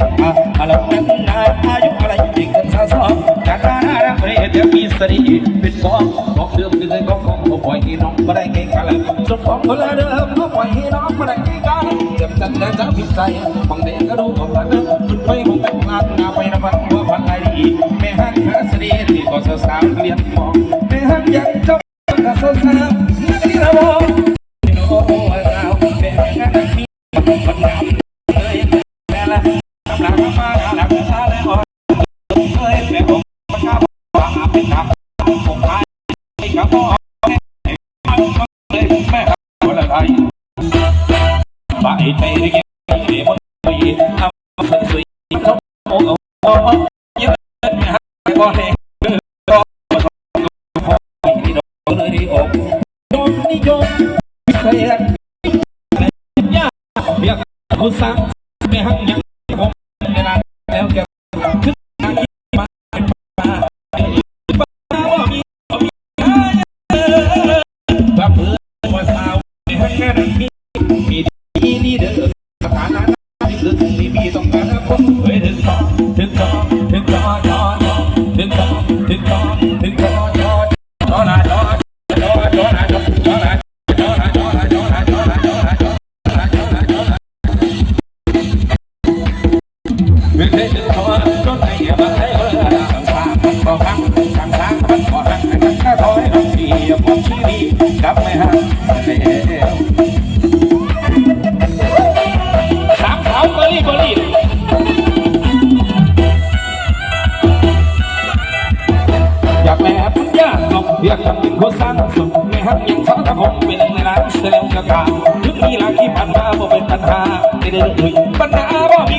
อาอะไรนั้นนาอายุอะไรยิ่งกันสะสมจากการน่ารักเรียมีสรีเป็นกองของเดิมคือเคยกองของปล่อยให้น้องม่ได้เก่งกันลยสมของคนละเดิมก็ปล่อยให้น้องม่ได้เก่งกันเก็บกันแล้วจะพิจัยบางเด็กก็รู้ของกันจุดไฟของเป็นงานนาไปนำมันว่าพันไรแม่ฮักหาสรีที่ก็สาวเรียนมอง กำลังมาหลักตาและอ่อนเคยเป็นผมมันข้าวว่าเป็นกับผ ว่ ของที่ดีกลับไม่ห่างแล้วสามสาวเบอร์รี่เอรีอยากแม่พุ่งยากลงอยากทำเป็นคนสร้างสุดแม่ฮักยังสังกระผมเป็นในร้านเซลล์กะกาทุกนี้ลาที่ผ่านมาบ่เป็นปัญหาไม่ได้เลยปัญหาบ่มี